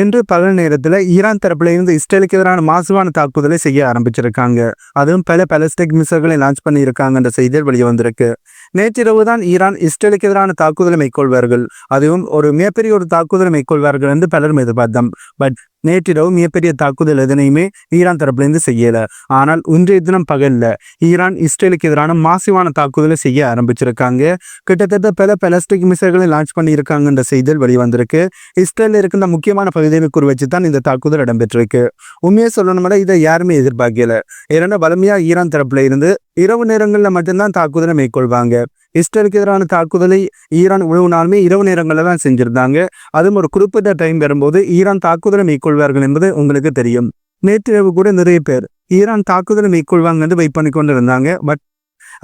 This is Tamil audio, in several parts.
என்று பல நேரத்தில் ஈரான் தரப்புல இருந்து இஸ்ரேலுக்கு எதிரான மாசுவான தாக்குதலை செய்ய ஆரம்பிச்சிருக்காங்க. அதுவும் பல பலஸ்டிக் மிசைல்களை லான்ச் பண்ணியிருக்காங்கன்ற செய்திகள் வெளிவந்திருக்கு நேற்றிரவு தான் ஈரான் இஸ்ரேலுக்கு எதிரான தாக்குதலை மேற்கொள்வார்கள். அதுவும் ஒரு மிகப்பெரிய ஒரு தாக்குதலை மேற்கொள்வார்கள் என்று பலரும் எதிர்பார்த்தோம். பட் நேற்றிரவு மிகப்பெரிய தாக்குதல் எதனையுமே ஈரான் தரப்புலேருந்து செய்யல. ஆனால் இன்றைய தினம் பகல்ல ஈரான் இஸ்ரேலுக்கு எதிரான மாசிவான தாக்குதலை செய்ய ஆரம்பிச்சிருக்காங்க. கிட்டத்தட்ட பல பெலஸ்டிக் மிசைல்களை லான்ச் பண்ணியிருக்காங்கன்ற செய்தியில் வெளிவந்திருக்கு. இஸ்ரேலில் இருக்கின்ற முக்கியமான பகுதிகளை குறி வச்சு தான் இந்த தாக்குதல் இடம்பெற்றிருக்கு. உண்மையை சொல்லணும்னா இதை யாருமே எதிர்பார்க்கல. ஏன்னா வலிமையா ஈரான் தரப்புல இருந்து இரவு நேரங்களில் மட்டும்தான் தாக்குதலை மேற்கொள்வாங்க. இஸ்ரேலுக்கு எதிரான தாக்குதலை ஈரான் உழவு நாளுமே இரவு நேரங்களில் தான் செஞ்சிருந்தாங்க. அதுவும் ஒரு குறிப்பிட்ட டைம் வரும்போது ஈரான் தாக்குதலை மேற்கொள்வார்கள் என்பது உங்களுக்கு தெரியும். நேற்றிரவு கூட நிறைய பேர் ஈரான் தாக்குதலை மேற்கொள்வாங்கன்னு வெயிட் பண்ணி கொண்டு இருந்தாங்க பட்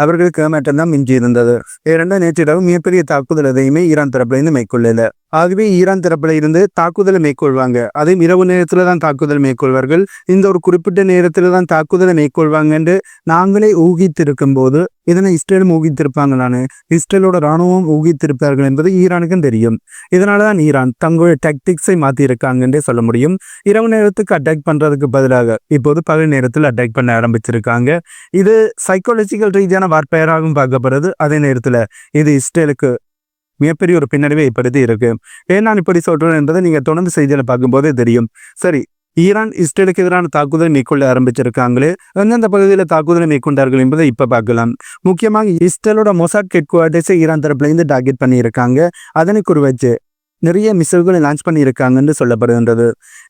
அவர்களுக்கு மட்டும்தான் மிஞ்சி இருந்தது ஏனென்றா நேற்றிரவு மிகப்பெரிய தாக்குதல் எதையுமே ஈரான் தரப்புலேருந்து மேற்கொள்ளலை மேற்கொள்ளல. ஆகவே ஈரான் தரப்பில் இருந்து தாக்குதலை மேற்கொள்வாங்க. அதுவும் இரவு நேரத்தில் தான் தாக்குதல் மேற்கொள்வார்கள். இந்த ஒரு குறிப்பிட்ட நேரத்தில் தான் தாக்குதலை மேற்கொள்வாங்கன்று நாங்களே ஊகித்திருக்கும் போது இதனை இஸ்ரேலும் ஊகித்திருப்பாங்க நான். இஸ்ரேலோட இராணுவம் ஊகித்திருப்பார்கள் என்பது ஈரானுக்கும் தெரியும். இதனாலதான் ஈரான் தங்களுடைய டாக்டிக்ஸை மாற்றியிருக்காங்கன்றே சொல்ல முடியும். இரவு நேரத்துக்கு அட்டாக் பண்ணுறதுக்கு பதிலாக இப்போது பகல் நேரத்தில் அட்டாக் பண்ண ஆரம்பிச்சிருக்காங்க. இது சைக்காலஜிக்கல் ரீதியான வார்த்தையராகவும் பார்க்கப்படுறது அதே நேரத்தில் இது இஸ்ரேலுக்கு மிகப்பெரிய ஒரு பின்னடைவை ஏற்படுத்தி இருக்கு. ஏன் நான் இப்படி சொல்றேன் என்பதை நீங்க தொடர்ந்து செய்தியில பார்க்கும்போதே தெரியும். சரி ஈரான் இஸ்ரேலுக்கு எதிரான தாக்குதலை மேற்கொள்ள ஆரம்பிச்சிருக்காங்களே எந்தெந்த பகுதியில் தாக்குதலை மேற்கொண்டார்கள் என்பதை இப்போ பார்க்கலாம். முக்கியமாக இஸ்ரேலோட மொசாட் ஹெட் குவார்டர்ஸை ஈரான் தரப்புலேருந்து டார்கெட் பண்ணியிருக்காங்க. அதனை குறி வச்சு நிறைய மிசைல்களை லான்ச் பண்ணியிருக்காங்கன்னு சொல்லப்படுகின்றது.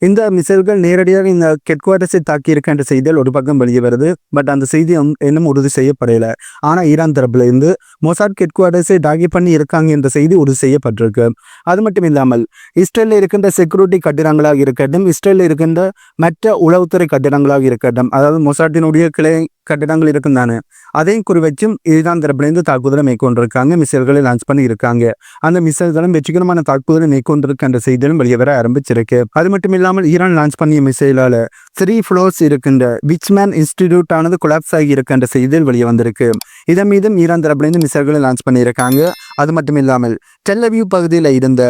இந்த மிசைல்கள் நேரடியாக இந்த ஹெட் குவார்டர்ஸை தாக்கியிருக்க என்ற செய்திகள் ஒரு பக்கம் வெளியே வருது. பட் அந்த செய்தி இன்னும் உறுதி செய்யப்படல. ஆனால் ஈரான் தரப்புல இருந்து மொசாட் ஹெட் குவார்டர்ஸை பண்ணி இருக்காங்க என்ற செய்தி உறுதி செய்யப்பட்டிருக்கு. அது மட்டும் இல்லாமல் இஸ்ரேலில் இருக்கின்ற செக்யூரிட்டி கட்டிடங்களாக இருக்கட்டும் இஸ்ரேலில் இருக்கின்ற மற்ற உளவுத்துறை கட்டிடங்களாக இருக்கட்டும் அதாவது மொசாட்டினுடைய கிளை கட்டிடங்கள் இருக்கும் தானே அதையும் குறி வச்சும் ஈரான் தரப்புலேருந்து தாக்குதலை மேற்கொண்டிருக்காங்க. மிசைல்களை லான்ச் பண்ணி இருக்காங்க அந்த மிசைல்களும் வெற்றிகரமான தாக்குதலை மேற்கொண்டிருக்கு என்ற செய்திகளும் வெளியே வர ஆரம்பிச்சிருக்கு. அது மட்டும் இல்லாமல் ஈரான் லான்ச் பண்ணிய மிசைலால த்ரீ ஃப்ளோர்ஸ் இருக்கின்ற விச்மேன் இன்ஸ்டிடியூட் ஆனது கொலாப்ஸ் ஆகி இருக்கின்ற செய்திகள் வெளியே வந்திருக்கு இதன் மீதும் ஈரான் தரப்புலேருந்து மிசைல்களை லான்ச் பண்ணியிருக்காங்க. அது மட்டும் இல்லாமல் டெல்லவியூ பகுதியில் இருந்த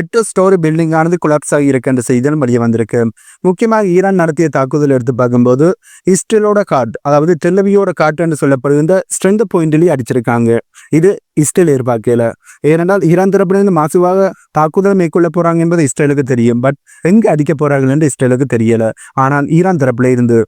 எட்டு ஸ்டோரி பில்டிங்கானது குலாப்ஸ் கொலாப்ஸ் ஆகி இருக்கின்ற செய்திகளும் வெளியே வந்திருக்கு. முக்கியமாக ஈரான் நடத்திய தாக்குதல் எடுத்து பார்க்கும்போது இஸ்ரேலோட காட் அதாவது டெல்லவியோட காட் என்று சொல்லப்படுகின்ற ஸ்ட்ரென்த் பாயிண்ட்லேயே அடிச்சிருக்காங்க. இது இஸ்ரேல் எதிர்பார்க்கல. ஏனென்றால் ஈரான் தரப்பிலிருந்து மாசுவாக தாக்குதல் மேற்கொள்ள போறாங்க என்பது இஸ்ரேலுக்கு தெரியும். பட் எங்கே அடிக்க போறார்கள் என்று இஸ்ரேலுக்கு தெரியல. ஆனால் ஈரான் தரப்பில் இருந்து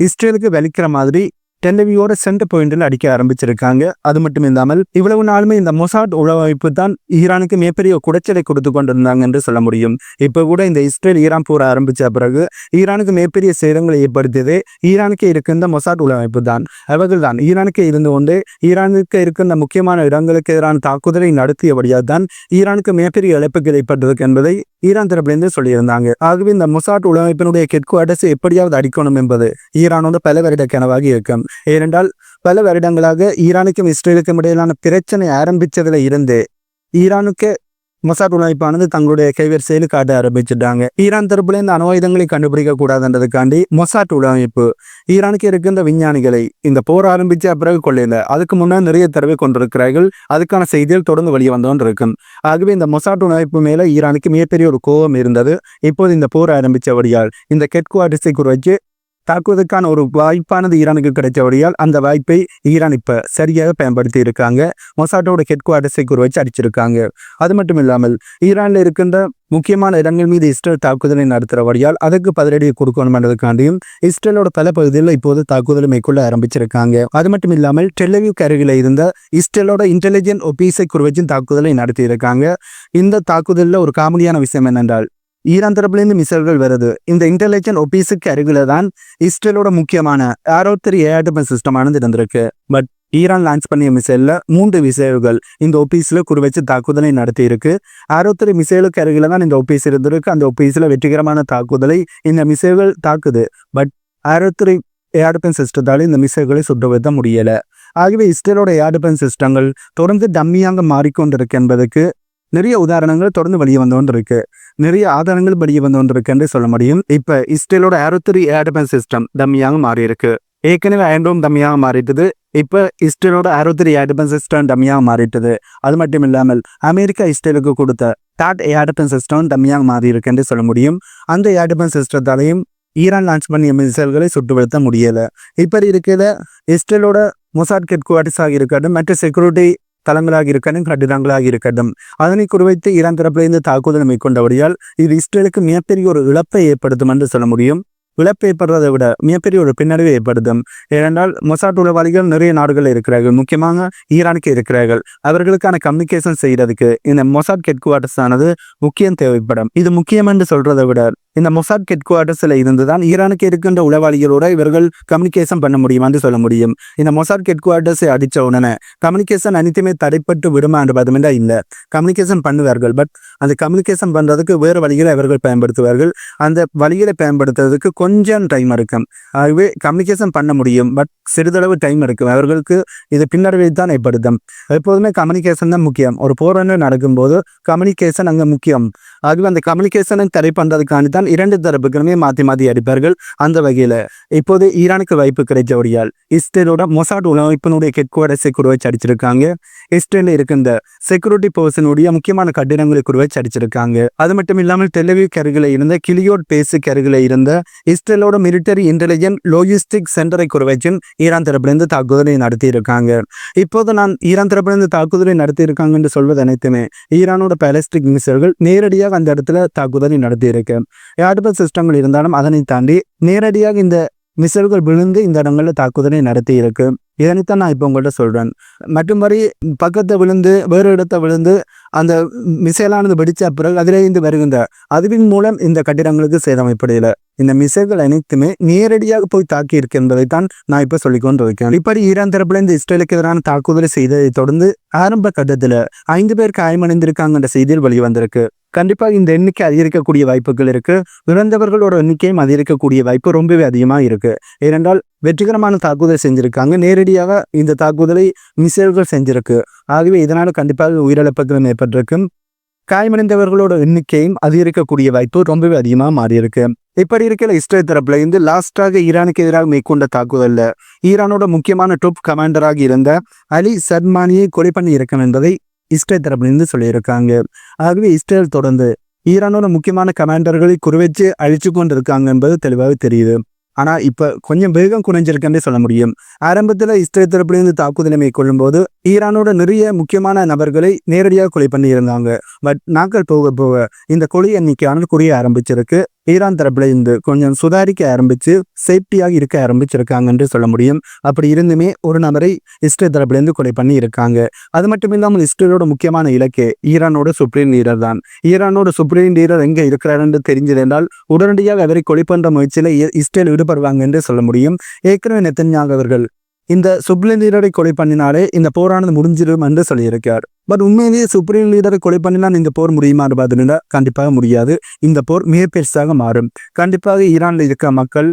இஸ்ரேலுக்கு வலிக்கிற மாதிரி டெல்லவியோட சென்டர் பாயிண்டில் அடிக்க ஆரம்பிச்சிருக்காங்க. அது மட்டும் இல்லாமல் இவ்வளவு நாளுமே இந்த மொசாட் உளவமைப்பு தான் ஈரானுக்கு மிகப்பெரிய குடைச்சலை கொடுத்து கொண்டிருந்தாங்க என்று சொல்ல முடியும். இப்போ கூட இந்த இஸ்ரேல் ஈரான் போர் ஆரம்பிச்ச பிறகு ஈரானுக்கு மிகப்பெரிய சேதங்களை ஏற்படுத்தியது ஈரானுக்கு இருக்கின்ற மொசாட் உளவமைப்பு தான். அவர்கள் தான் ஈரானுக்கு இருந்து கொண்டு ஈரானுக்கு இருக்கின்ற முக்கியமான இடங்களுக்கு எதிரான தாக்குதலை நடத்தியபடியால் தான் ஈரானுக்கு மிகப்பெரிய இழப்புகள் ஏற்பட்டதுக்கு என்பதை ஈரான் தரப்புலேருந்து சொல்லியிருந்தாங்க. ஆகவே இந்த முசாட் உலமைப்பினுடைய ஹெட் குவார்டர்ஸ் எப்படியாவது அடிக்கணும் என்பது ஈரானோட பல வருட கனவாக இருக்கும். ஏனென்றால் பல வருடங்களாக ஈரானுக்கும் இஸ்ரேலுக்கும் இடையிலான பிரச்சனை ஆரம்பித்ததில் இருந்து ஈரானுக்கு மொசாட் உழைப்பானது தங்களுடைய கைவரிசையில் காட்ட ஆரம்பிச்சிட்டாங்க. ஈரான் தரப்புல இந்த அணுவாயுதங்களை கண்டுபிடிக்க கூடாதுன்றதுக்காண்டி மொசாட் உழைப்பு ஈரானுக்கு இருக்கின்ற விஞ்ஞானிகளை இந்த போர் ஆரம்பிச்ச பிறகு கொள்ளையில அதுக்கு முன்னாடி நிறைய தடவை கொண்டிருக்கிறார்கள். அதுக்கான செய்திகள் தொடர்ந்து வெளியே வந்தோன் இருக்கும். ஆகவே இந்த மொசாட் உழைப்பு மேல ஈரானுக்கு மிகப்பெரிய ஒரு கோபம் இருந்தது. இப்போது இந்த போர் ஆரம்பிச்சபடியால் இந்த கெட்குவாட்டிஸை குறித்து தாக்குவதற்கான ஒரு வாய்ப்பானது ஈரானுக்கு கிடைத்தபடியால் அந்த வாய்ப்பை ஈரான் இப்போ சரியாக பயன்படுத்தி இருக்காங்க மொசாட்டோட ஹெட் குவார்டர்ஸை குறி வச்சு அடிச்சிருக்காங்க. அது மட்டும் இல்லாமல் ஈரானில் இருக்கின்ற முக்கியமான இடங்கள் மீது இஸ்ரேல் தாக்குதலை நடத்துகிறபடியால் அதுக்கு பதிலடியை கொடுக்கணும் என்றதுக்காண்டியும் இஸ்ரேலோட பல பகுதிகளில் இப்போது தாக்குதலை மேற்கொள்ள ஆரம்பிச்சிருக்காங்க. அது மட்டும் இல்லாமல் டெல்லவியூ அருகில் இருந்த இஸ்ரேலோட இன்டெலிஜென்ட் ஒபீஸை குறி வச்சும் தாக்குதலை நடத்தியிருக்காங்க. இந்த தாக்குதலில் ஒரு காமெடியான விஷயம் என்னென்றால் ஈரான் தரப்புலேருந்து மிசைல்கள் வருது. இந்த இன்டெலிஜென்ட் ஒபீஸுக்கு அருகில தான் இஸ்ரேலோட முக்கியமான ஏரோ த்ரீ ஏஆர்டிபன் சிஸ்டமானது இருந்திருக்கு. பட் ஈரான் லான்ச் பண்ணிய மிசைலில் மூன்று மிசைல்கள் இந்த ஒபீஸில் குறிவச்சு தாக்குதலை நடத்தியிருக்கு. இருக்கு மிசைலுக்கு அருகில தான் இந்த ஒபீஸ் இருந்திருக்கு. அந்த ஒபீஸில் வெற்றிகரமான தாக்குதலை இந்த மிசைல்கள் தாக்குது. பட் ஏரோ த்ரீ ஏஆர்டிபன் சிஸ்டத்தால் இந்த மிசைல்களை சுட்டு முடியலை. ஆகவே இஸ்ரேலோட ஏஆர்டிபன் சிஸ்டங்கள் தொடர்ந்து டம்மியாக மாறிக்கொண்டிருக்கு என்பதற்கு நிறைய உதாரணங்கள் தொடர்ந்து வெளியே வந்து கொண்டிருக்கு நிறைய ஆதாரங்கள் படிய வந்து கொண்டிருக்கு என்று சொல்ல முடியும். இப்ப இஸ்ரேலோட ஏரோத்ரி ஏர்டபன் சிஸ்டம் டம்மியாக மாறி இருக்கு ஏற்கனவே அயன்டோம் டம்மியாக மாறிட்டது. இப்ப இஸ்ரேலோட ஏரோத்தரி ஏர்டபன் சிஸ்டம் டம்மியாக மாறிட்டது. அது மட்டும் இல்லாமல் அமெரிக்கா இஸ்ரேலுக்கு கொடுத்த டாட் ஏர்டபன் சிஸ்டம் தம்மியாக மாறி இருக்குன்னு சொல்ல முடியும். அந்த ஏடபன் சிஸ்டத்தாலையும் ஈரான் லான்ச் பண்ணிய மிசைல்களை சுட்டுப்படுத்த முடியலை. இப்போ இருக்கிற இஸ்ரேலோட மொசாட் ஹெட்குவார்ட்டர்ஸாக இருக்கட்டும் மற்ற செக்யூரிட்டி தளங்களாக இருக்கணும் கட்டிடங்களாக இருக்கட்டும். அதனை குறிவைத்து ஈரான் தரப்பிலிருந்து தாக்குதல் மேற்கொண்டபடியால் இது இஸ்ரேலுக்கு மிகப்பெரிய ஒரு இழப்பை ஏற்படுத்தும் என்று சொல்ல முடியும். இழப்பு ஏற்படுறதை விட மிகப்பெரிய ஒரு பின்னடைவை ஏற்படுத்தும். ஏனென்றால் மொசாட் உளவாளிகள் நிறைய நாடுகள் இருக்கிறார்கள் முக்கியமாக ஈரானுக்கு இருக்கிறார்கள். அவர்களுக்கான கம்யூனிகேஷன் செய்யறதுக்கு இந்த மொசாட் ஹெட்குவார்ட்டர்ஸ் ஆனது முக்கியம் தேவைப்படும். இது முக்கியம் என்று சொல்றதை விட இந்த மொசாட் ஹெட் குவார்டர்ஸில் இருந்து தான் ஈரானுக்கு இருக்கின்ற உளவாளிகளோட இவர்கள் கம்யூனிகேஷன் பண்ண முடியுமான்னு சொல்ல முடியும். இந்த மொசாட் ஹெட் குவார்டர்ஸை அடித்த உடனே கம்யூனிகேஷன் அனைத்துமே தடைப்பட்டு விடுமா என்று பார்த்தோம்னா இல்லை. கம்யூனிகேஷன் பண்ணுவார்கள் பட் அந்த கம்யூனிகேஷன் பண்ணுறதுக்கு வேறு வழிகளை அவர்கள் பயன்படுத்துவார்கள். அந்த வழிகளை பயன்படுத்துறதுக்கு கொஞ்சம் டைம் இருக்கும். ஆகவே கம்யூனிகேஷன் பண்ண முடியும் பட் சிறிதளவு டைம் இருக்கும். அவர்களுக்கு இது பின்னடைவை தான் ஏற்படுத்தும். எப்போதுமே கம்யூனிகேஷன் தான் முக்கியம். ஒரு போர் நடக்கும்போது கம்யூனிகேஷன் அங்கே முக்கியம். ஆகவே அந்த கம்யூனிகேஷனை தடை பண்ணுறதுக்கான தான் இரண்டு தரப்புகளுமே மாற்றி மாற்றி அடிப்பார்கள். அந்த வகையில் இப்போது ஈரானுக்கு வாய்ப்பு கிடைச்சபடியால் இஸ்ரேலோட மொசாட் உலகத்தினுடைய ஹெட் குவார்டர்ஸை குறுவச்சு அடிச்சிருக்காங்க. இஸ்ரேலில் இருக்கின்ற செக்யூரிட்டி பர்சனுடைய முக்கியமான கட்டிடங்களை குறுவச்சு அடிச்சிருக்காங்க. அது மட்டும் இல்லாமல் டெலிவியூ கருகில இருந்த கிளியோட் பேசு கருகில இருந்த இஸ்ரேலோட மிலிட்டரி இன்டெலிஜென்ட் லோஜிஸ்டிக் சென்டரை குறுவச்சும் ஈரான் தரப்பிலிருந்து தாக்குதலை நடத்தி இருக்காங்க இப்போது நான் ஈரான் தரப்பிலிருந்து தாக்குதலை நடத்தி இருக்காங்க என்று சொல்வது அனைத்துமே ஈரானோட பேலஸ்டிக் மிசைல்கள் நேரடியாக அந்த இடத்துல தாக்குதலை நடத்தி இருக்கு ஏர்பஸ் சிஸ்டங்கள் இருந்தாலும் அதனை தாண்டி நேரடியாக இந்த மிசல்கள் விழுந்து இந்த இடங்களில் தாக்குதலை நடத்தி இருக்கு. இதனைத்தான் நான் இப்போ உங்கள்கிட்ட சொல்கிறேன் மற்றும்படி பக்கத்தை விழுந்து வேறு இடத்த விழுந்து அந்த மிசைலானது வெடிச்ச பிறகு அதிலிருந்து வருகின்ற அதுவின் மூலம் இந்த கட்டிடங்களுக்கு சேதமைப்படையில இந்த மிசைல்கள் அனைத்துமே நேரடியாக போய் தாக்கி இருக்கு என்பதைத்தான் நான் இப்போ சொல்லிக்கொண்டு இருக்கேன் இப்படி ஈரான் தரப்புல இந்த இஸ்ரேலுக்கு எதிரான தாக்குதலை செய்ததை தொடர்ந்து ஆரம்ப கட்டத்தில் ஐந்து பேர் காயமடைந்திருக்காங்கன்ற செய்தியில் வெளிவந்திருக்கு. கண்டிப்பாக இந்த எண்ணிக்கை அதிகரிக்கக்கூடிய வாய்ப்புகள் இருக்குது இறந்தவர்களோட எண்ணிக்கையும் அதிகரிக்கக்கூடிய வாய்ப்பு ரொம்பவே அதிகமாக இருக்கு. ஏனென்றால் வெற்றிகரமான தாக்குதல் செஞ்சுருக்காங்க. நேரடியாக இந்த தாக்குதலை மிசைல்கள் செஞ்சிருக்கு. ஆகவே இதனால் கண்டிப்பாக உயிரிழப்புகள் ஏற்பட்டிருக்கும். காயமடைந்தவர்களோட எண்ணிக்கையும் அதிகரிக்கக்கூடிய வாய்ப்பு ரொம்பவே அதிகமாக மாறியிருக்கு. இப்படி இருக்கிற இஸ்ரேல் தரப்புல இருந்து லாஸ்டாக ஈரானுக்கு எதிராக மேற்கொண்ட தாக்குதலில் ஈரானோட முக்கியமான டாப் கமாண்டராக இருந்த அலி சர்மானியை கொலை பண்ணி இருக்கும் என்பதை இஸ்ரேல் தரப்புலேருந்து சொல்லியிருக்காங்க. ஆகவே இஸ்ரேல் தொடர்ந்து ஈரானோட முக்கியமான கமாண்டர்களை குறிவைச்சு அழிச்சு கொண்டு இருக்காங்க என்பது தெளிவாக தெரியுது. ஆனால் இப்போ கொஞ்சம் வேகம் குறைஞ்சிருக்குன்னே சொல்ல முடியும். ஆரம்பத்தில் இஸ்ரேல் தரப்புலேருந்து தாக்குதலை மேற்கொள்ளும் போது ஈரானோட நிறைய முக்கியமான நபர்களை நேரடியாக கொலை பண்ணியிருந்தாங்க. பட் நாட்கள் போக போக இந்த கொலை எண்ணிக்கையானது குறைய ஆரம்பிச்சிருக்கு. ஈரான் தரப்புல இருந்து கொஞ்சம் சுதாரிக்க ஆரம்பிச்சு சேஃப்டியாக இருக்க ஆரம்பிச்சிருக்காங்க என்று சொல்ல முடியும். அப்படி இருந்துமே ஒரு நபரை இஸ்ரேல் தரப்புல இருந்து கொலை பண்ணி இருக்காங்க அது மட்டும் இல்லாமல் இஸ்ரேலோட முக்கியமான இலக்கே ஈரானோட சுப்ரீம் லீடர் தான். ஈரானோட சுப்ரீம் லீடர் எங்க இருக்கிறார் என்று தெரிஞ்சதென்றால் உடனடியாக அவரை கொலை பண்ற முயற்சியில இஸ்ரேல் ஈடுபடுவாங்க என்று சொல்ல முடியும். ஏற்கனவே நெத்தன்யாக அவர்கள் இந்த சுப்ரீம் லீடரை கொலை பண்ணினாலே இந்த போரானது முடிஞ்சிடும் என்று சொல்லியிருக்கார் பட் உண்மையிலேயே சுப்ரீம் லீடரை கொலை பண்ணினால் இந்த போர் முடியுமா பார்த்தீங்கன்னா கண்டிப்பாக முடியாது. இந்த போர் மிக பெருசாக மாறும். கண்டிப்பாக ஈரானில் இருக்க மக்கள்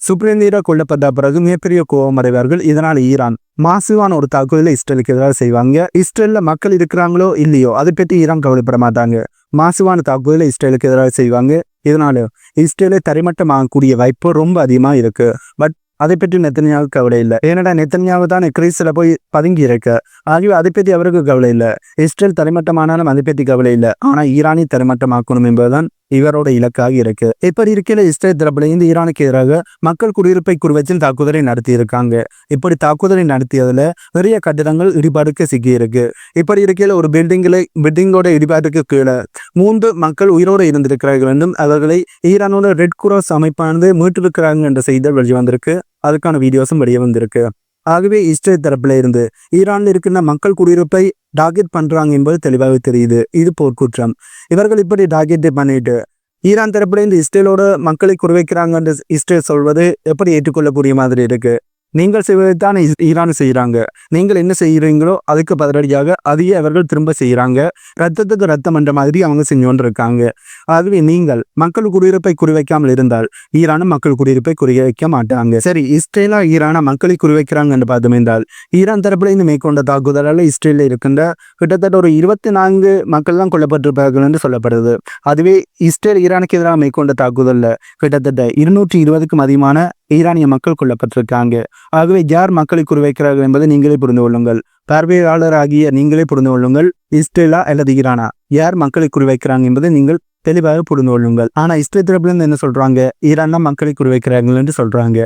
சுப்ரீம் லீடர் கொல்லப்பட்ட பிறகு மிகப்பெரிய கோபம் அடைவார்கள். இதனால் ஈரான் மாசுவான ஒரு தாக்குதலை இஸ்ரேலுக்கு எதிராக செய்வாங்க. இஸ்ரேலில் மக்கள் இருக்கிறாங்களோ இல்லையோ அதை பற்றி ஈரான் கவலைப்பட மாட்டாங்க. மாசுவான தாக்குதலை இஸ்ரேலுக்கு எதிராக செய்வாங்க. இதனால இஸ்ரேலை தரைமட்டமாகக்கூடிய வாய்ப்பு ரொம்ப அதிகமாக இருக்குது பட் அதை பற்றி நெத்தனியாவுக்கு கவலை இல்லை. ஏனடா நெத்தனியாக தான் கிரீஸில் போய் பதுங்கி இருக்க. ஆகவே அதை பற்றி அவருக்கு கவலை இல்லை. இஸ்ரேல் தரைமட்டமானாலும் அதை பற்றி கவலை இல்லை. ஆனால் ஈரானி தரைமட்டமாக்கணும் என்பதுதான் இவரோட இலக்காக இருக்கு. இப்படி இருக்கிற இஸ்ரேல் தரப்புல இருந்து ஈரானுக்கு எதிராக மக்கள் குடியிருப்பை குறிவச்சில் தாக்குதலை நடத்தி இருக்காங்க இப்படி தாக்குதலை நடத்தியதுல நிறைய கட்டிடங்கள் இடிபாடுக்கு சிக்கி இருக்கு. இப்படி இருக்கையில ஒரு பில்டிங்கில் பில்டிங்கோட இடிபாட்டுக்கு கீழே மூன்று மக்கள் உயிரோடு இருந்திருக்கிறார்கள் என்றும் அவர்களை ஈரானோட ரெட் கிராஸ் அமைப்பானது மீட்டிருக்கிறாங்க என்ற செய்திகள் வெளிவந்திருக்கு அதுக்கான வீடியோஸும் வெளியே வந்திருக்கு. ஆகவே இஸ்ரேல் தரப்புல இருந்து ஈரானில் இருக்கின்ற மக்கள் குடியிருப்பை டார்கெட் பண்றாங்க என்பது தெளிவாக தெரியுது. இது போர்க்குற்றம். இவர்கள் இப்படி டார்கெட் பண்ணிட்டு ஈரான் தரப்புல இந்த இஸ்ரேலோட மக்களை குறிவைக்கிறாங்கன்னு இஸ்ரேல் சொல்வது எப்படி ஏற்றுக்கொள்ளக்கூடிய மாதிரி இருக்கு? நீங்கள் செய்வதைத்தான் இஸ்- ஈரான் செய்கிறாங்க. நீங்கள் என்ன செய்கிறீங்களோ அதுக்கு பதிலடியாக அதையே அவர்கள் திரும்ப செய்கிறாங்க. ரத்தத்துக்கு ரத்தம் என்ற மாதிரி அவங்க செஞ்சு கொண்டு இருக்காங்க. ஆகவே நீங்கள் மக்கள் குடியிருப்பை குறிவைக்காமல் இருந்தால் ஈரானும் மக்கள் குடியிருப்பை குறிவைக்க மாட்டாங்க. சரி இஸ்ரேலா ஈரானா மக்களை குறிவைக்கிறாங்க என்று பார்த்தோம் என்றால் ஈரான் தரப்புல இந்த மேற்கொண்ட தாக்குதலால் இஸ்ரேலில் இருக்கின்ற கிட்டத்தட்ட ஒரு இருபத்தி நான்கு மக்கள் தான் கொல்லப்பட்டிருப்பார்கள் என்று சொல்லப்படுது. அதுவே இஸ்ரேல் ஈரானுக்கு எதிராக மேற்கொண்ட தாக்குதலில் கிட்டத்தட்ட இருநூற்றி இருபதுக்கும் அதிகமான ஈரானிய மக்கள் கொல்லப்பட்டிருக்காங்க. ஆகவே யார் மக்களை குறிவைக்கிறார்கள் என்பதை நீங்களே புரிந்து கொள்ளுங்கள். பார்வையாளராகிய நீங்களே புரிந்து கொள்ளுங்கள். இஸ்ரேலா அல்லது ஈரானா? யார் மக்களை குறிவைக்கிறாங்க என்பதை நீங்கள் தெளிவாக புரிந்து கொள்ளுங்கள். ஆனா இஸ்ரேல் தரப்புலேருந்து என்ன சொல்றாங்க? ஈரான் தான் மக்களை குறிவைக்கிறார்கள் என்று சொல்றாங்க.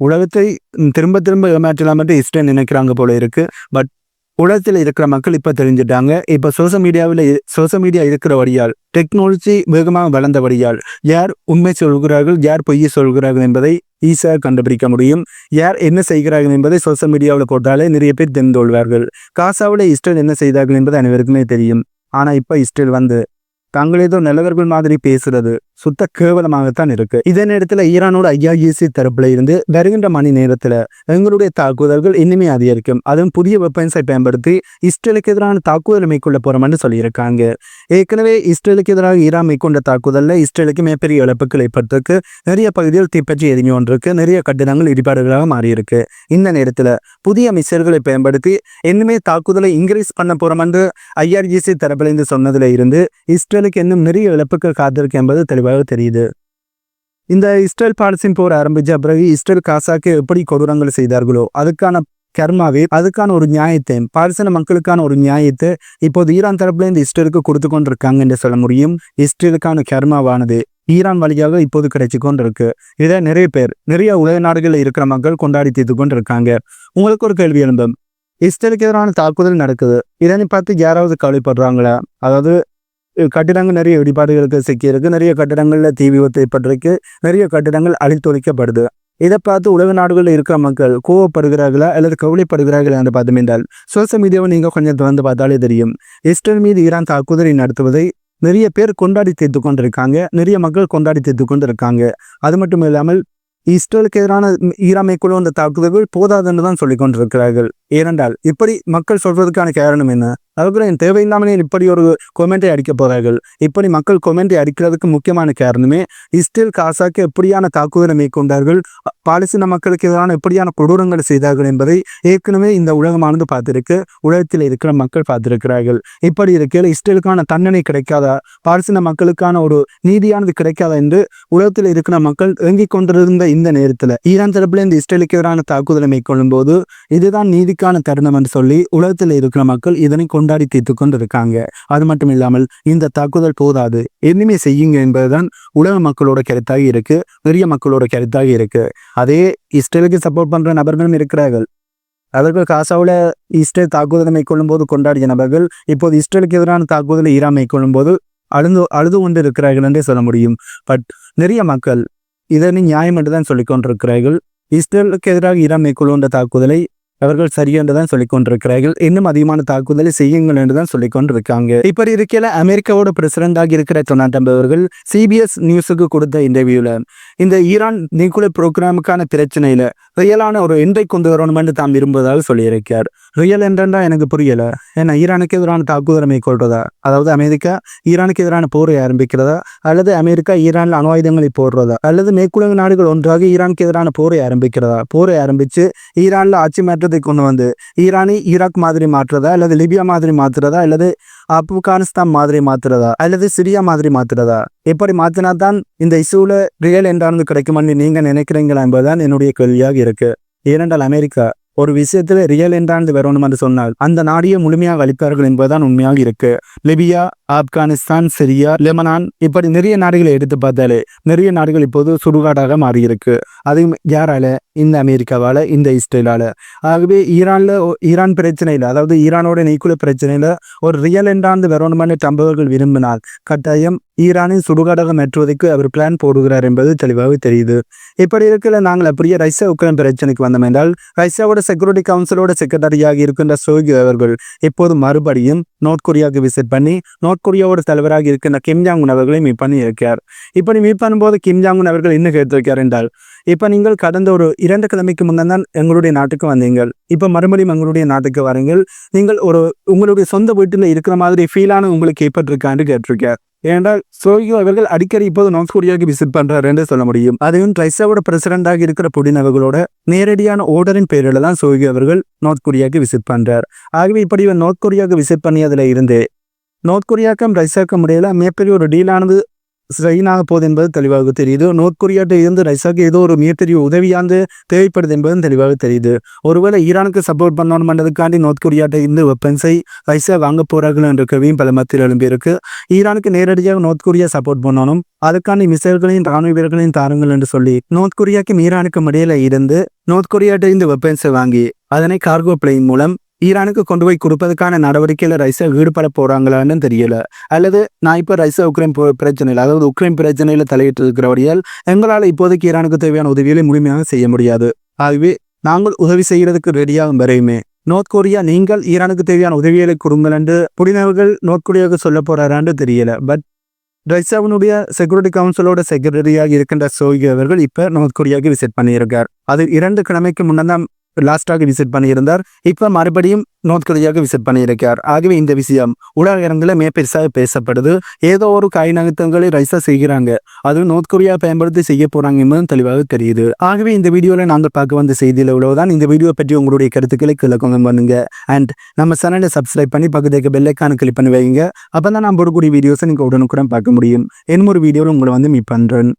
உலகத்தை திரும்ப திரும்ப ஏமாற்றலாம் என்று இஸ்ரேல் நினைக்கிறாங்க போல இருக்கு. பட் உலகத்தில் இருக்கிற மக்கள் இப்போ தெரிஞ்சுட்டாங்க. இப்போ சோசியல் மீடியாவில் சோசியல் மீடியா இருக்கிற வழியால் டெக்னாலஜி வேகமாக வளர்ந்த வழியால் யார் உண்மை சொல்கிறார்கள் யார் பொய்யை சொல்கிறார்கள் என்பதை ஈஸியாக கண்டுபிடிக்க முடியும். யார் என்ன செய்கிறார்கள் என்பதை சோசியல் மீடியாவில் போட்டாலே நிறைய பேர் தெரிந்து கொள்வார்கள். காசாவில் இஸ்ரேல் என்ன செய்தார்கள் என்பது அனைவருக்குமே தெரியும். ஆனால் இப்போ இஸ்ரேல் வந்து தாங்கள் ஏதோ நல்லவர்கள் மாதிரி பேசுறது. சுத்த கேவலமாகத்தான் இருக்கு. இதே நேரத்தில் ஈரானோட ஐஆர்இசி தரப்புல இருந்து வருகின்ற மணி நேரத்தில் எங்களுடைய தாக்குதல்கள் இன்னுமே அதிகரிக்கும். அதுவும் புதிய வெப்பன்ஸை பயன்படுத்தி இஸ்ரேலுக்கு எதிரான தாக்குதல் மேற்கொள்ள போறோம்னு சொல்லியிருக்காங்க. ஏற்கனவே இஸ்ரேலுக்கு எதிராக ஈரான் மேற்கொண்ட தாக்குதலில் இஸ்ரேலுக்கு மிகப்பெரிய இழப்புகள் ஏற்பட்டிருக்கு. நிறைய பகுதியில் தீப்பற்றி எரிஞ்சு கொண்டிருக்கு. நிறைய கட்டிடங்கள் இடிபாடுகளாக மாறியிருக்கு. இந்த நேரத்துல புதிய மிசைல்களை பயன்படுத்தி இன்னுமே தாக்குதலை இன்க்ரீஸ் பண்ண போறோம் என்று ஐஆர்ஜிசி தரப்புல இருந்து சொன்னதுல இருந்து இஸ்ரேலுக்கு இன்னும் நிறைய இழப்புகள் காத்திருக்கு என்பது தெளிவாக தெரியுது. இந்த இஸ்ரேல் பாலஸ்தீன் போர் ஆரம்பிச்ச பிறகு இஸ்ரேல் காசாக்கு எப்படி கொடூரங்கள் செய்தார்களோ அதுக்கான கர்மாவே அதுக்கான ஒரு நியாயத்தை பாலஸ்தீன மக்களுக்கான ஒரு நியாயத்தை இப்போது ஈரான் தரப்புல இந்த இஸ்ரேலுக்கு கொடுத்து கொண்டிருக்காங்க என்று சொல்ல முடியும். இஸ்ரேலுக்கான கர்மாவானது ஈரான் வழியாக இப்போது கிடைச்சி கொண்டிருக்கு. இதை நிறைய பேர் நிறைய உலக நாடுகளில் இருக்கிற மக்கள் கொண்டாடி தீர்த்து கொண்டு இருக்காங்க உங்களுக்கு ஒரு கேள்வி எழும்பும். இஸ்ரேலுக்கு எதிரான தாக்குதல் நடக்குது. இதனை பார்த்து யாராவது கவலைப்படுறாங்களா? அதாவது கட்டிடங்கள் நிறைய இடிபாடுகளுக்கு சிக்கியிருக்கு. நிறைய கட்டிடங்களில் தீ விபத்து ஏற்பட்டிருக்கு. நிறைய கட்டிடங்கள் அழித்தொழிக்கப்படுது. இதை பார்த்து உலக நாடுகளில் இருக்கிற மக்கள் கோவப்படுகிறார்களா அல்லது கவலைப்படுகிறார்களா என்று பார்த்தோமென்றால் சோசியல் மீடியாவை நீங்கள் கொஞ்சம் திறந்து பார்த்தாலே தெரியும். இஸ்ரேல் மீது ஈரான் தாக்குதலை நடத்துவதை நிறைய பேர் கொண்டாடி தீர்த்து கொண்டிருக்காங்க. நிறைய மக்கள் கொண்டாடி தீர்த்து கொண்டிருக்காங்க. அது மட்டும் இல்லாமல் இஸ்ரேலுக்கு எதிரான ஈரான் மேற்கொள்ளும் அந்த தாக்குதல்கள் போதாதுன்னு தான் சொல்லிக் கொண்டிருக்கிறார்கள். ஏனென்றால் இப்படி மக்கள் சொல்வதற்கான காரணம் என்ன? அதுக்கப்புறம் தேவையில்லாமல் இப்படி ஒரு கொமெண்ட்டை அடிக்க போறார்கள். இப்படி மக்கள் கொமெண்ட்டை அடிக்கிறதுக்கு முக்கியமான காரணமே இஸ்ரேல் காசாக்கு எப்படியான தாக்குதலை மேற்கொண்டார்கள் பாலஸ்தீன மக்களுக்கு எதிரான எப்படியான கொடூரங்களை செய்தார்கள் என்பதை ஏற்கனவே இந்த உலகமானது பார்த்திருக்கு உலகத்தில் இருக்கிற மக்கள் பார்த்திருக்கிறார்கள். இப்படி இருக்கையில் இஸ்ரேலுக்கான தண்டனை கிடைக்காதா பாலஸ்தீன மக்களுக்கான ஒரு நீதியானது கிடைக்காதா என்று உலகத்தில் இருக்கிற மக்கள் ஏங்கிக் கொண்டிருந்த இந்த நேரத்தில் ஈரான் தரப்பில் இந்த இஸ்ரேலுக்கு எதிரான தாக்குதலை மேற்கொள்ளும் போது இதுதான் நீதிக்கான தருணம் என்று சொல்லி உலகத்தில் இருக்கிற மக்கள் இதனை கொண்டாடி தீர்த்து கொண்டு இருக்காங்க அது மட்டும் இல்லாமல் இந்த தாக்குதல் போதாது. எதுவுமே செய்யுங்க என்பதுதான் உலக மக்களோட கருத்தாக இருக்கு பெரிய மக்களோட கருத்தாக இருக்கு. அதே இஸ்ரேலுக்கு சப்போர்ட் பண்ற நபர்களும் இருக்கிறார்கள். அவர்கள் காசாவில் இஸ்ரேல் தாக்குதலை மேற்கொள்ளும் போது கொண்டாடிய நபர்கள் இப்போது இஸ்ரேலுக்கு எதிரான தாக்குதலை ஈரா மேற்கொள்ளும் போது அழுந்து அழுது கொண்டு இருக்கிறார்கள் என்றே சொல்ல முடியும். பட் நிறைய மக்கள் இதனை நியாயம் என்று தான் சொல்லிக் கொண்டிருக்கிறார்கள். இஸ்ரேலுக்கு எதிராக ஈரான் மேற்கொள்கின்ற தாக்குதலை அவர்கள் சரி என்று தான் சொல்லிக் கொண்டிருக்கிறார்கள் இன்னும் அதிகமான தாக்குதலை செய்யுங்கள் என்று தான் சொல்லிக் கொண்டிருக்காங்க இப்படி இருக்கையில அமெரிக்காவோட பிரசிடண்டாக இருக்கிற டொனால்ட் ட்ரம்ப் அவர்கள் சிபிஎஸ் நியூஸுக்கு கொடுத்த இன்டர்வியூல இந்த ஈரான் நியூக்ளியர் ப்ரோக்ராமுக்கான பிரச்சனையில ரியலான ஒரு இன்றை கொண்டு வரணும்னு தாம் விரும்புவதாக சொல்லியிருக்கார் ரியல் என்றா எனக்கு புரியல. ஏன்னா ஈரானுக்கு எதிரான தாக்குதலை மேற்கொள்றதா அதாவது அமெரிக்கா ஈரானுக்கு எதிரான போரை ஆரம்பிக்கிறதா? அல்லது அமெரிக்கா ஈரானில் அணு ஆயுதங்களை போடுறதா? அல்லது மேற்குலக நாடுகள் ஒன்றாக ஈரானுக்கு எதிரான போரை ஆரம்பிக்கிறதா? போரை ஆரம்பிச்சு ஈரான்ல ஆட்சி மாற்றத்தை கொண்டு வந்து ஈரானை ஈராக் மாதிரி மாற்றுறதா? அல்லது லிபியா மாதிரி மாற்றுறதா? அல்லது ஆப்கானிஸ்தான் மாதிரி மாத்துறதா? அல்லது சிரியா மாதிரி மாத்துறதா? எப்படி மாத்தினா தான் இந்த இஷ்யூல ரியல் என்றானது கிடைக்கும்னு நீங்க நினைக்கிறீங்களா என்பதுதான் என்னுடைய கேள்வியாக இருக்கு. ஏனென்றால் அமெரிக்கா ஒரு விஷயத்துல ரியல் என்றானது வரணும் என்று சொன்னால் அந்த நாடியை முழுமையாக அளிப்பார்கள் என்பதுதான் உண்மையாக இருக்கு. லிபியா ஆப்கானிஸ்தான் சிரியா லெமனான் இப்படி நிறைய நாடுகளை எடுத்து பார்த்தாலே நிறைய நாடுகள் இப்போது சுடுகாடாக மாறியிருக்கு. அதுவும் யாரால? இந்த அமெரிக்காவால இந்த இஸ்ரேலால. ஆகவே ஈரான்ல ஈரான் பிரச்சனையில அதாவது ஈரானோட நீக்குள்ள பிரச்சனையில ஒரு ரியல் என்றாந்து வரணுமான தம்பவர்கள் விரும்பினால் கட்டாயம் ஈரானை சுடுகாடாக மாற்றுவதற்கு அவர் பிளான் போடுகிறார் என்பது தெளிவாக தெரியுது. இப்படி இருக்கிற நாங்கள் அப்படியே ரஷ்யா உக்ரைன் பிரச்சனைக்கு வந்தோம் என்றால் ரஷ்யாவோட செக்யூரிட்டி கவுன்சிலோட செக்ரட்டரியாக இருக்கின்ற சோகி அவர்கள் இப்போது மறுபடியும் நார்த் கொரியாவுக்கு விசிட் பண்ணி நார்த் கொரியாவோட தலைவராக இருக்கின்ற கிம் ஜாங் அவர்களை மீட் பண்ணியிருக்கார் இப்போ இப்படி மீட் பண்ணும்போது கிம் ஜாங் அவர்கள் என்ன கேட்டிருக்கார் என்றால் இப்போ நீங்கள் கடந்த ஒரு இரண்டு கிழமைக்கு முன்னே தான் எங்களுடைய நாட்டுக்கு வந்தீங்கள் இப்போ மறுபடியும் எங்களுடைய நாட்டுக்கு வரீங்கள் நீங்கள் ஒரு உங்களுடைய சொந்த வீட்டில் இருக்கிற மாதிரி ஃபீலான உங்களுக்கு ஏற்பட்டிருக்கான்னு கேட்டிருக்கார். ஏனென்றால் சோகியோ அவர்கள் அடிக்கடி இப்போது நார்த் கொரியாவுக்கு விசிட் பண்றாரு என்று சொல்ல முடியும். அதையும் ரஷ்யாவோட பிரசிடண்டாக இருக்கிற புடின் அவர்களோட நேரடியான ஓர்டரின் பேரில் தான் சோயோ அவர்கள் நார்த் கொரியாவுக்கு விசிட் பண்றார். ஆகவே இப்படி இவர் நார்த் கொரியாவுக்கு விசிட் பண்ணியதுல இருந்து நார்த் கொரியாக்கும் ரஷ்யாவுக்கும் இடையில மிகப்பெரிய ஒரு டீலானது சைனாக போகுது என்பது தெளிவாக தெரியுது. நோர்த் கொரியாட்டை இருந்து ரைசாக்கு ஏதோ ஒரு மிகப்பெரிய உதவியாந்து தேவைப்படுது என்பதும் தெளிவாக தெரியுது. ஒருவேளை ஈரானுக்கு சப்போர்ட் பண்ணணும் பண்ணுறதுக்காண்டி நோர்த் கொரியாட்டை இருந்து வெப்பன்ஸை ரைசா வாங்க போறார்கள் என்ற கேள்வியும் பல மத்தியில் எழும்பியிருக்கு ஈரானுக்கு நேரடியாக நோர்த் கொரியா சப்போர்ட் பண்ணணும். அதுக்காண்டி மிசைல்களையும் ராணுவ வீரர்களையும் தாருங்கள் என்று சொல்லி நோர்த் கொரியாக்கும் ஈரானுக்கும் இடையில இருந்து நோர்த் கொரியாட்டை இருந்து வெப்பன்ஸை வாங்கி அதனை கார்கோ பிளேன் மூலம் ஈரானுக்கு கொண்டு போய் கொடுப்பதற்கான நடவடிக்கையில் ரைசா ஈடுபட போகிறாங்களான்னு தெரியல. அல்லது நான் இப்போ ரைசா உக்ரைன் பிரச்சனையில் அதாவது உக்ரைன் பிரச்சனையில் தலையிட்டு இருக்கிறபடியால் எங்களால் இப்போதைக்கு ஈரானுக்கு தேவையான உதவிகளை முழுமையாக செய்ய முடியாது. ஆகவே நாங்கள் உதவி செய்கிறதுக்கு ரெடியாகும் வரையுமே நோர்த் கொரியா நீங்கள் ஈரானுக்கு தேவையான உதவிகளை கொடுங்கள் என்று புடினவர்கள் நோர்த் கொரியாவுக்கு சொல்ல போறாரான்னு தெரியல. பட் ரஷ்யாவினுடைய செக்யூரிட்டி கவுன்சிலோட செக்ரட்டரியாக இருக்கின்ற சோகி அவர்கள் இப்போ நோர்த் கொரியாவுக்கு விசிட் பண்ணியிருக்கார். அது இரண்டு கிழமைக்கு முன்னதான் லாஸ்டாக விசிட் பண்ணியிருந்தார். இப்போ மறுபடியும் நோர்த் கொரியாவுக்கு விசிட் பண்ணியிருக்கார். ஆகவே இந்த விஷயம் உலக அரங்கில் பெருசாக பேசப்படுது. ஏதோ ஒரு கை நகத்தங்களை ரைஸாக செய்கிறாங்க. அது நோர்த் கொரியா பயன்படுத்தி செய்ய போகிறாங்க என்பதும் தெளிவாக தெரியுது. ஆகவே இந்த வீடியோவில் நாங்கள் பார்க்க வந்த செய்தியில் இவ்வளவுதான். இந்த வீடியோ பற்றி உங்களுடைய கருத்துக்களை கீழே comment பண்ணுங்க. அண்ட் நம்ம சேனலை சப்ஸ்கிரைப் பண்ணி பக்கத்துக்கு பெல்லைக்கான கிளிக் பண்ணி வைங்க. அப்போ தான் நான் போடக்கூடிய வீடியோஸை நீங்கள் உடனுக்குடன் பார்க்க முடியும். இன்னும் ஒரு வீடியோவில் உங்களை வந்து மீட் பண்ணுறேன்